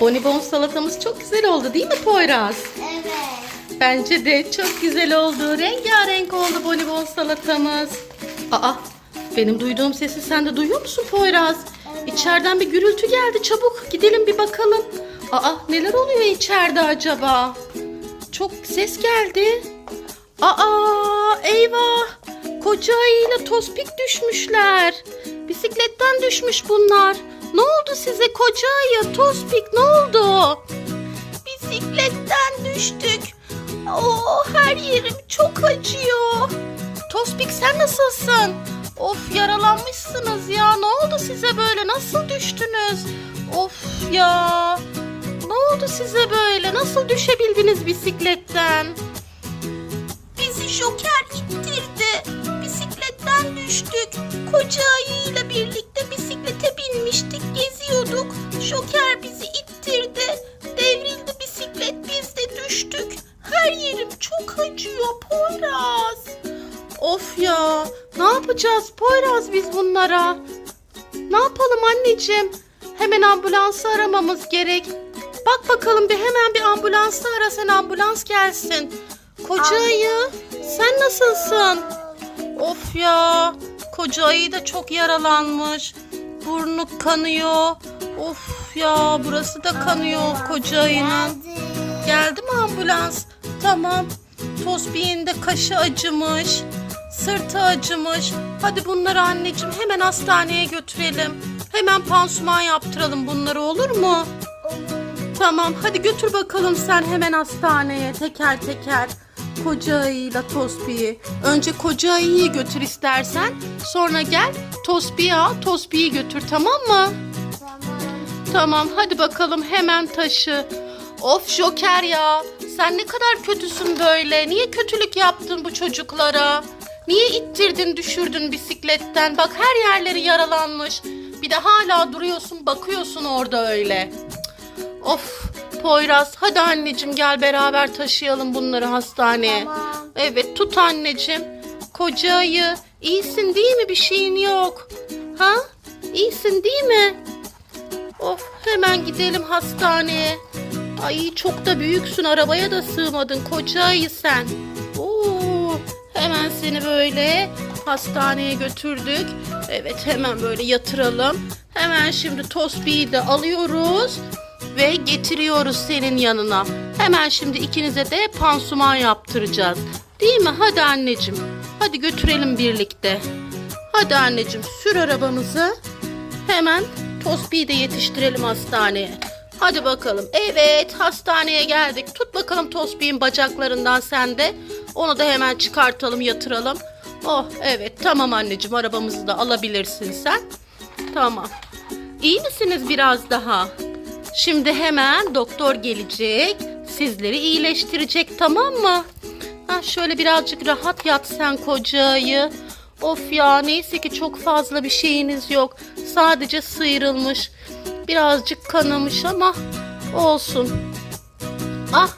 Bonibon salatamız çok güzel oldu değil mi Poyraz? Evet. Bence de çok güzel oldu. Rengarenk oldu bonibon salatamız. Aa, benim duyduğum sesi sen de duyuyor musun Poyraz? Evet. İçeriden bir gürültü geldi. Çabuk gidelim bir bakalım. Aa, neler oluyor içeride acaba? Çok ses geldi. Aa, eyvah. Koca ayıyla tospik düşmüşler. Bisikletten düşmüş bunlar. Ne oldu size koca ayı, tospik ne oldu? Bisikletten düştük. Oo, her yerim çok acıyor. Tospik sen nasılsın? Of yaralanmışsınız ya. Ne oldu size böyle? Nasıl düştünüz? Of ya. Ne oldu size böyle? Nasıl düşebildiniz bisikletten? Bizi Joker ittirdi. Bisikletten düştük. Koca ayıyla birlikte bisiklete binmiştik, geziyorduk. Joker bizi ittirdi. Devrildi bisiklet, biz de düştük. Her yerim çok acıyor Poyraz. Of ya, ne yapacağız Poyraz biz bunlara? Ne yapalım anneciğim? Hemen ambulansı aramamız gerek. Bak bakalım bir hemen bir ambulansı ara sen ambulans gelsin. Koca ayı sen nasılsın? Of ya koca ayı da çok yaralanmış. Burnu kanıyor. Of ya burası da kanıyor koca ayının. Geldi. Mi ambulans? Tamam. Tosbih'in de kaşı acımış. Sırtı acımış. Hadi bunları anneciğim hemen hastaneye götürelim. Hemen pansuman yaptıralım bunları olur mu? Tamam hadi götür bakalım sen hemen hastaneye teker teker. Koca ayıyla Tosbih'i. Önce koca ayıyı götür istersen. Sonra gel Tosbih'i al Tosbih'i götür tamam mı? Tamam. Tamam hadi bakalım hemen taşı. Of Joker ya sen ne kadar kötüsün böyle. Niye kötülük yaptın bu çocuklara? Niye ittirdin düşürdün bisikletten? Bak her yerleri yaralanmış. Bir de hala duruyorsun bakıyorsun orada öyle. Of Poyraz hadi anneciğim gel beraber taşıyalım bunları hastaneye. Tamam. Evet tut anneciğim. Koca ayı iyisin değil mi bir şeyin yok. Ha? İyisin değil mi? Of hemen gidelim hastaneye. Ay çok da büyüksün arabaya da sığmadın koca ayı sen. Oo, hemen seni böyle hastaneye götürdük. Evet hemen böyle yatıralım. Hemen şimdi Tosbi'yi de alıyoruz ve getiriyoruz senin yanına. Hemen şimdi ikinize de pansuman yaptıracağız. Değil mi? Hadi anneciğim. Hadi götürelim birlikte. Hadi anneciğim sür arabamızı. Hemen Tosbi'yi de yetiştirelim hastaneye. Hadi bakalım. Evet hastaneye geldik. Tut bakalım Tosbi'nin bacaklarından sen de. Onu da hemen çıkartalım yatıralım. Oh evet tamam anneciğim arabamızı da alabilirsin sen. Tamam. İyi misiniz biraz daha? Şimdi hemen doktor gelecek. Sizleri iyileştirecek tamam mı? Ha, şöyle birazcık rahat yat sen kocayı. Of ya neyse ki çok fazla bir şeyiniz yok. Sadece sıyrılmış. Birazcık kanamış ama olsun. Ah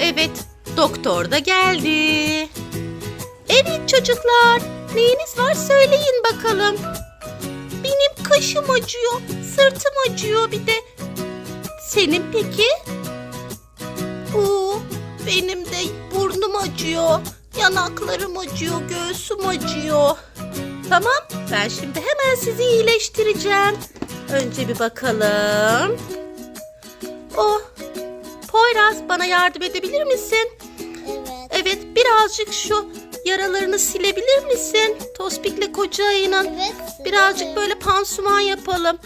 evet doktor da geldi. Evet çocuklar neyiniz var söyleyin bakalım. Benim kaşım acıyor, sırtım acıyor bir de. Senin peki? Oo, benim de burnum acıyor, yanaklarım acıyor, göğsüm acıyor. Tamam, ben şimdi hemen sizi iyileştireceğim. Önce bir bakalım. Oh, Poyraz bana yardım edebilir misin? Evet. Evet, birazcık şu yaralarını silebilir misin? Tospik'le koca ayının. Evet. Birazcık böyle pansuman yapalım.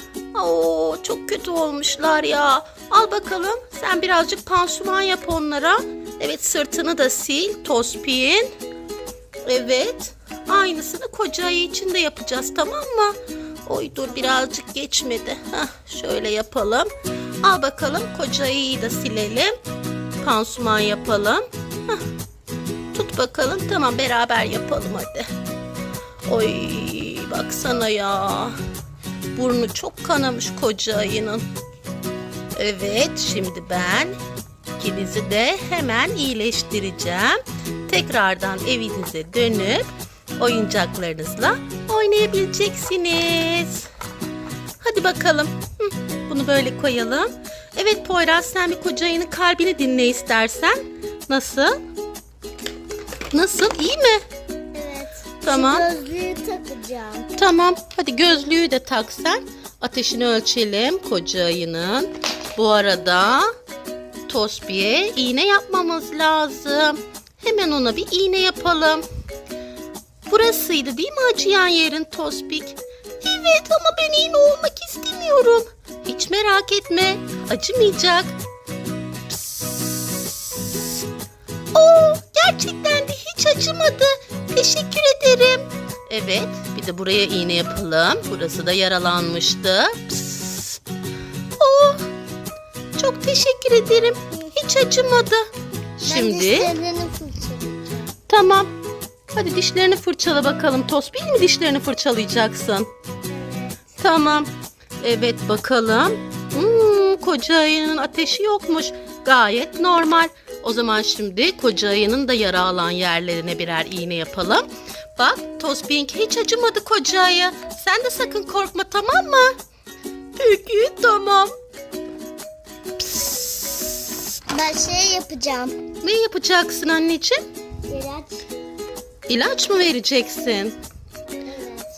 Oo, çok kötü olmuşlar ya. Al bakalım. Sen birazcık pansuman yap onlara. Evet sırtını da sil Tospik'in. Evet. Aynısını koca ayı için de yapacağız tamam mı? Oy dur birazcık geçmedi. Heh, şöyle yapalım. Al bakalım koca ayıyı da silelim. Pansuman yapalım. Heh. Bakalım. Tamam beraber yapalım hadi. Oy baksana ya. Burnu çok kanamış koca ayının. Evet şimdi ben ikinizi de hemen iyileştireceğim. Tekrardan evinize dönüp oyuncaklarınızla oynayabileceksiniz. Hadi bakalım. Bunu böyle koyalım. Evet Poyraz sen bir koca ayının kalbini dinle istersen. Nasıl? Nasıl? İyi mi? Evet. Tamam. Şu gözlüğü takacağım. Tamam. Hadi gözlüğü de tak sen. Ateşini ölçelim koca ayının. Bu arada Tosbi'ye iğne yapmamız lazım. Hemen ona bir iğne yapalım. Burasıydı değil mi acıyan yerin Tosbik? Evet ama ben iğne olmak istemiyorum. Hiç merak etme. Acımayacak. Psst. Oo, acımadı. Teşekkür ederim. Evet, bir de buraya iğne yapalım. Burası da yaralanmıştı. Psst. Oo, çok teşekkür ederim. Hiç acımadı. Ben Şimdi dişlerini tamam. Hadi dişlerini fırçala bakalım. Tosbil mi dişlerini fırçalayacaksın? Tamam. Evet bakalım. Hmm, koca ayının ateşi yokmuş. Gayet normal. O zaman şimdi koca ayının da yara alan yerlerine birer iğne yapalım. Bak Tospink hiç acımadı koca ayı. Sen de sakın korkma tamam mı? Peki tamam. Ben şey yapacağım. Ne yapacaksın anneciğim? İlaç. İlaç mı vereceksin? Evet.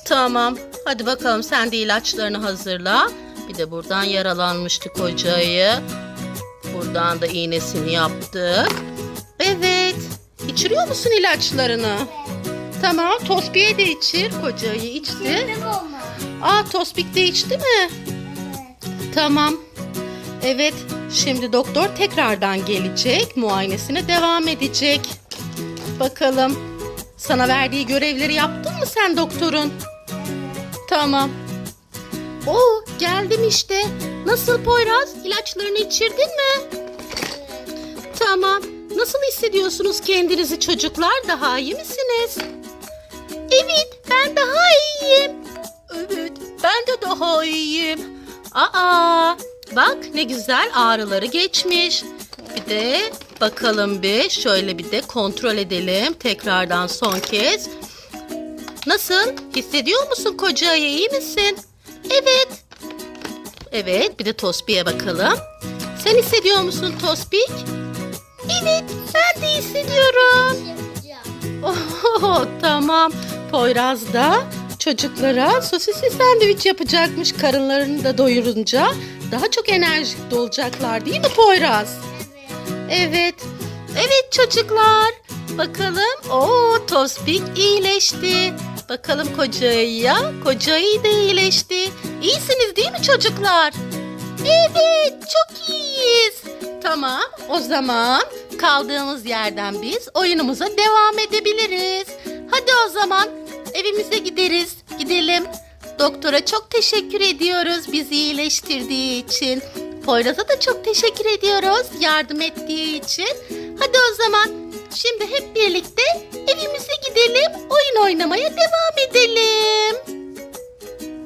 Tamam. Hadi bakalım sen de ilaçlarını hazırla. Bir de buradan yaralanmıştı kocayı. Buradan da iğnesini yaptık. Evet. İçiriyor musun ilaçlarını? Tamam. Tospiye de içir. Kocayı içti. Aa Tospik de içti mi? Evet. Tamam. Evet. Şimdi doktor tekrardan gelecek. Muayenesine devam edecek. Bakalım. Sana verdiği görevleri yaptın mı sen doktorun? Tamam. Oo geldim işte. Nasıl Poyraz? İlaçlarını içirdin mi? Tamam. Nasıl hissediyorsunuz kendinizi çocuklar? Daha iyi misiniz? Evet, ben daha iyiyim. Evet, ben de daha iyiyim. Aa, bak ne güzel ağrıları geçmiş. Bir de bakalım bir şöyle bir de kontrol edelim tekrardan son kez. Nasıl? Hissediyor musun kocayı? iyi misin? Evet. Evet, bir de Tospi'ye bakalım. Sen hissediyor musun Tospik? Evet, ben de hissediyorum. Oh, tamam. Poyraz da çocuklara sosisli sandviç yapacakmış. Karınlarını da doyurunca daha çok enerjik dolacaklar değil mi Poyraz? Evet. Evet. Çocuklar. Bakalım. Oo Tospik iyileşti. Bakalım kocayı Kocayı da iyileşti. İyisiniz değil mi çocuklar? Evet çok iyiyiz. Tamam o zaman kaldığımız yerden biz oyunumuza devam edebiliriz. Hadi o zaman evimize gideriz. Gidelim. Doktora çok teşekkür ediyoruz bizi iyileştirdiği için. Poyraz'a da çok teşekkür ediyoruz yardım ettiği için. Hadi o zaman şimdi hep birlikte evimize gidelim, oyun oynamaya devam edelim.